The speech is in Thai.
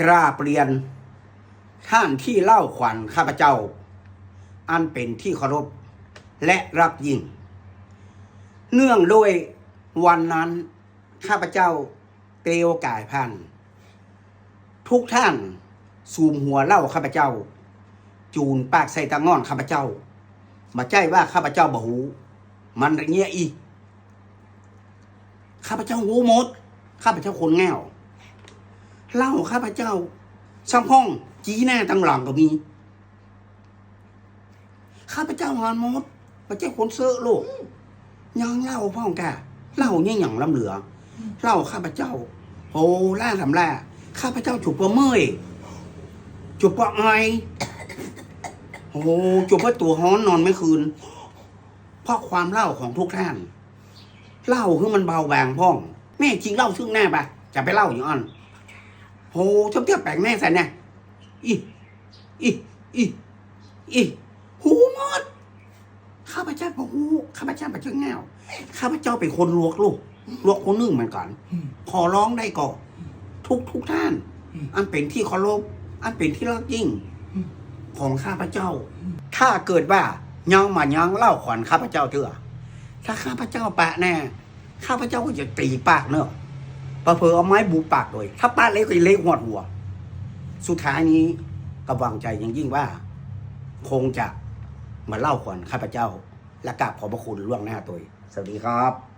กราบเรียนท่านที่เล่าขวัญข้าพเจ้า อันเป็นที่เคารพและรักยิ่ง เนื่องด้วยวันนั้นข้าพเจ้าเตโอกายพันทุกท่านสูมหัวเล่าข้าพเจ้า จูนปากใส่ตางอนข้าพเจ้า มาใจว่าข้าพเจ้าบ่หู มันรเงี้ยอีข้าพเจ้าหูหมด ข้าพเจ้าคนแง่ว เล่าข้าพเจ้าช่างห้อง จีหน้าตั้งหลังก็มี ข้าพเจ้างานมดพระเจ้าคนเซอะโลกยังเล่าพ่องแกเล่าเนี่ยหย่องลำเหลือ เล่าข้าพเจ้าโอ้ล่าทำล่าข้าพเจ้าจุบปะเมื่อยจุบปะไอโอ้จุบปะตัวฮ้อนนอนไม่คืน เพราะความเล่าของทุกท่าน เล่าคือมันเบาบางพ่อง แม่จริงเล่าซึ่งหน้าปะจะไปเล่าอย่างอ่อน โอ้ชอบเที่ยวแปลกแน่ใส่เนี่ยอีอีอีอีหูหมด ข้าพเจ้าบอกหูข้าพเจ้าปะเจ้าแง่วข้าพเจ้าเป็นคนลวกลูกลวกคนหนึ่งเหมือนกันอืมขอร้องได้ก่อนทุกทุกท่านอืมอันเป็นที่เคารพอันเป็นที่รักยิ่งอืมของข้าพเจ้า ถ้าเกิดว่ายังมายังเล่าขวัญข้าพเจ้าเถอะถ้าข้าพเจ้าปะแน่ ข้าพเจ้าก็จะตีปากเนอะ ประเพอเอาไม้บูปากเลยถ้าปาเล็กก็เล็กหัวหัว สุดท้ายนี้กำวังใจอยังยิ่งว่า คงจะมาเล่าขวัญข้าพเจ้า และกราบขอบพระคุณล่วงหน้าตัวสวัสดีครับ